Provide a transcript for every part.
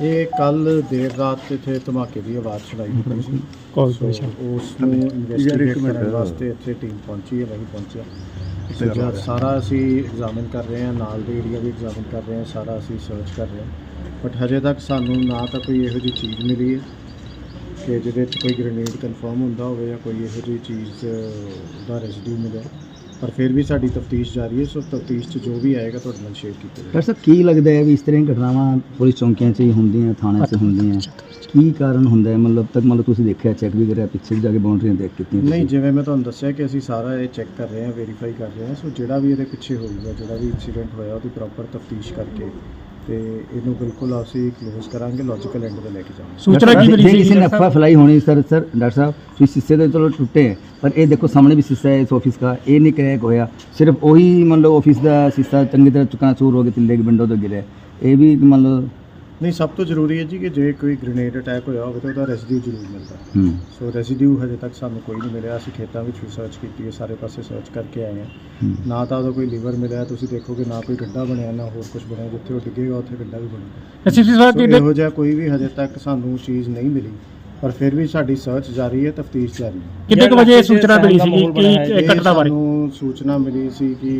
ਇਹ ਕੱਲ ਦੇਰ ਰਾਤ ਇੱਥੇ ਧਮਾਕੇ ਦੀ ਆਵਾਜ਼ ਸੁਣਾਈ ਦਿੱਤੀ ਸੀ। ਕਾਲ ਸੋ ਉਸ ਨੂੰ ਇਨਵੈਸਟੀਗੇਟ ਕਰਨ ਵਾਸਤੇ ਇੱਥੇ ਟੀਮ ਪਹੁੰਚੀ ਹੈ ਵੀ ਪਹੁੰਚਿਆ। ਜਦ ਸਾਰਾ ਅਸੀਂ ਐਗਜ਼ਾਮਿਨ ਕਰ ਰਹੇ ਹਾਂ ਨਾਲ ਦੇ ਏਰੀਆ ਵੀ ਐਗਜ਼ਾਮਿਨ ਕਰ ਰਹੇ ਹਾਂ ਸਾਰਾ ਅਸੀਂ ਸਰਚ ਕਰ ਰਹੇ ਹਾਂ। ਬਟ ਹਜੇ ਤੱਕ ਸਾਨੂੰ ਨਾ ਤਾਂ ਕੋਈ ਇਹੋ ਜਿਹੀ ਚੀਜ਼ ਮਿਲੀ ਹੈ ਕਿ ਜਿਹਦੇ ਵਿੱਚ ਕੋਈ ਗ੍ਰੇਨੇਡ ਕਨਫਰਮ ਹੁੰਦਾ ਹੋਵੇ ਜਾਂ ਕੋਈ ਇਹੋ ਜਿਹੀ ਚੀਜ਼ ਦਾ ਰੈਜ਼ੀਡਿਊ ਮਿਲਿਆ। ਪਰ ਫਿਰ ਵੀ ਸਾਡੀ ਤਫਤੀਸ਼ ਜਾਰੀ ਹੈ ਸੋ ਤਫਤੀਸ਼ 'ਚ ਜੋ ਵੀ ਆਏਗਾ ਤੁਹਾਡੇ ਨਾਲ ਸ਼ੇਅਰ ਕੀਤਾ ਜਾਏਗਾ। ਡਾਕਟਰ ਸਾਹਿਬ ਕੀ ਲੱਗਦਾ ਹੈ ਵੀ ਇਸ ਤਰ੍ਹਾਂ ਦੀਆਂ ਘਟਨਾਵਾਂ ਪੁਲਿਸ ਚੌਂਕੀਆਂ 'ਚ ਹੀ ਹੁੰਦੀਆਂ ਥਾਣਿਆਂ 'ਚ ਹੁੰਦੀਆਂ? ਕੀ ਕਾਰਨ ਹੁੰਦਾ ਹੈ? ਮਤਲਬ ਤੱਕ ਮਤਲਬ ਤੁਸੀਂ ਦੇਖਿਆ ਚੈੱਕ ਵੀ ਕਰਿਆ ਪਿੱਛੇ ਜਾ ਕੇ ਬਾਉਂਡਰੀਆਂ ਦੇਖ ਕੀਤੀਆਂ ਨਹੀਂ? ਜਿਵੇਂ ਮੈਂ ਤੁਹਾਨੂੰ ਦੱਸਿਆ ਕਿ ਅਸੀਂ ਸਾਰਾ ਇਹ ਚੈੱਕ ਕਰ ਰਹੇ ਹਾਂ ਵੈਰੀਫਾਈ ਕਰ ਰਹੇ ਹਾਂ ਸੋ ਜਿਹੜਾ ਵੀ ਇਹਦੇ ਪਿੱਛੇ ਹੋਊਗਾ ਜਿਹੜਾ ਵੀ ਇਨਸੀਡੈਂਟ ਹੋਇਆ ਉਹਦੀ ਪ੍ਰੋਪਰ ਤਫਤੀਸ਼ ਕਰਕੇ ਤੇ ਇਹਨੂੰ ਬਿਲਕੁਲ ਅਸੀਂ ਕਲੋਜ਼ ਕਰਾਂਗੇ ਲੌਜੀਕਲ ਐਂਡ ਤੇ ਲੈ ਕੇ ਜਾਵਾਂਗੇ। ਸੂਚਨਾ ਕੀ ਮਿਲੀ ਸੀ ਕਿਸੇ ਨੇ ਅਫਵਾਹ ਫੈਲਾਈ ਹੋਣੀ ਸਰ ਸਰ ਡਾਕਟਰ ਸਾਹਿਬ ਤੁਸੀਂ ਸ਼ੀਸ਼ੇ ਦੇ ਚਲੋ ਟੁੱਟੇ ਹੈ, ਪਰ ਇਹ ਦੇਖੋ ਸਾਹਮਣੇ ਵੀ ਸ਼ੀਸ਼ਾ ਹੈ ਇਸ ਆਫਿਸ ਦਾ ਇਹ ਨਹੀਂ ਕਰੈਕ ਹੋਇਆ। ਸਿਰਫ ਉਹੀ ਮੰਨ ਲਓ ਆਫਿਸ ਦਾ ਸ਼ੀਸ਼ਾ ਚੰਗੀ ਤਰ੍ਹਾਂ ਚੁਕਣਾ ਚੂਰ ਹੋ ਕੇ ਤਿੱਲੇ ਦੀ ਵਿੰਡੋ ਤੋਂ ਗਿਰਿਆ। ਇਹ ਵੀ ਮੰਨ ਲਓ ਨਹੀਂ ਸਭ ਤੋਂ ਜ਼ਰੂਰੀ ਹੈ ਜੀ ਕਿ ਜੇ ਕੋਈ ਗ੍ਰੇਨੇਡ ਅਟੈਕ ਹੋਇਆ ਹੋਵੇ ਤਾਂ ਉਹਦਾ ਰੈਜ਼ੀਡਿਊ ਜ਼ਰੂਰ ਮਿਲਦਾ। ਹੂੰ। ਸੋ ਰੈਜ਼ੀਡਿਊ ਹਜੇ ਤੱਕ ਸਾਨੂੰ ਕੋਈ ਨਹੀਂ ਮਿਲਿਆ। ਅਸੀਂ ਖੇਤਾਂ ਵਿੱਚ ਸਰਚ ਕੀਤੀ ਹੈ ਸਾਰੇ ਪਾਸੇ ਸਰਚ ਕਰਕੇ ਆਏ ਹਾਂ। ਨਾ ਤਾਂ ਉਹਦਾ ਕੋਈ ਲੀਵਰ ਮਿਲਿਆ ਤੁਸੀਂ ਦੇਖੋਗੇ ਨਾ ਕੋਈ ਗੱਡਾ ਬਣਿਆ ਨਾ ਹੋਰ ਕੁਝ ਬਣਿਆ। ਜਿੱਥੇ ਉਹ ਡਿੱਗੇਗਾ ਉੱਥੇ ਗੱਡਾ ਵੀ ਬਣੇਗਾ। ਐਸਐਸਪੀ ਸਾਹਿਬ ਸੋ ਕੀ ਇਹੋ ਜਿਹਾ ਕੋਈ ਵੀ ਹਜੇ ਤੱਕ ਸਾਨੂੰ ਚੀਜ਼ ਨਹੀਂ ਮਿਲੀ। ਪਰ ਫਿਰ ਵੀ ਸਾਡੀ ਸਰਚ ਜਾਰੀ ਹੈ ਤਫਤੀਸ਼ ਜਾਰੀ ਹੈ। ਕਿੰਨੇ ਕੁ ਵਜੇ ਸੂਚਨਾ ਮਿਲੀ ਸੀ ਕਿ ਇਹ ਇਹ ਘਟਨਾ ਬਾਰੇ? ਸਾਨੂੰ ਸੂਚਨਾ ਮਿਲੀ ਸੀ ਕਿ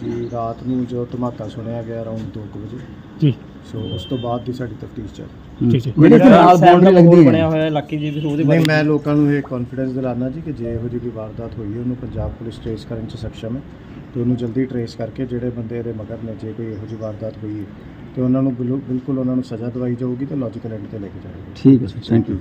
ਜੀ ਰਾਤ ਨੂੰ ਜੋ ਧਮਾਕਾ ਸੁਣਿਆ ਗਿਆ ਅਰਾਊਂਡ 2 ਵਜੇ। ਜੀ। ਸੋ ਉਸ ਤੋਂ ਬਾਅਦ ਦੀ ਸਾਡੀ ਤਫਤੀਸ਼ ਚੱਲ ਹੂੰ। ਠੀਕ ਹੈ। ਇੱਥੇ ਨਾਲ ਬਾਉਂਡਰੀ ਲੱਗਦੀ ਹੈ। ਹੋਇਆ ਇਲਾਕੇ ਜੀ ਫਿਰ ਉਹਦੇ ਨਹੀਂ ਮੈਂ ਲੋਕਾਂ ਨੂੰ ਇਹ ਕੌਨਫੀਡੈਂਸ ਦਿਲਾਨਾ ਜੀ ਕਿ ਜੇ ਇਹੋ ਜਿਹੀ ਕੋਈ ਵਾਰਦਾਤ ਹੋਈ ਹੈ ਉਹਨੂੰ ਪੰਜਾਬ ਪੁਲਿਸ ਟ੍ਰੇਸ ਕਰਨ 'ਚ ਸક્ષਮ ਹੈ। ਤੇ ਉਹਨੂੰ ਜਲਦੀ ਟ੍ਰੇਸ ਕਰਕੇ ਜਿਹੜੇ ਬੰਦੇ ਇਹਦੇ ਮਗਰ ਨੇ ਜੇ ਕੋਈ ਇਹੋ ਜਿਹੀ ਵਾਰਦਾਤ ਹੋਈ ਹੈ ਤੇ ਉਹਨਾਂ ਨੂੰ ਬਿਲਕੁਲ ਬਿਲਕੁਲ ਉਹਨਾਂ ਨੂੰ ਸਜ਼ਾ ਦਵਾਈ ਜਾਊਗੀ ਤੇ ਲੌਜੀਕਲ ਐਂਡ ਤੇ ਲੈ ਕੇ ਜਾਏਗੀ ਠੀਕ ਹੈ ਸਰ ਥੈਂਕ ਯੂ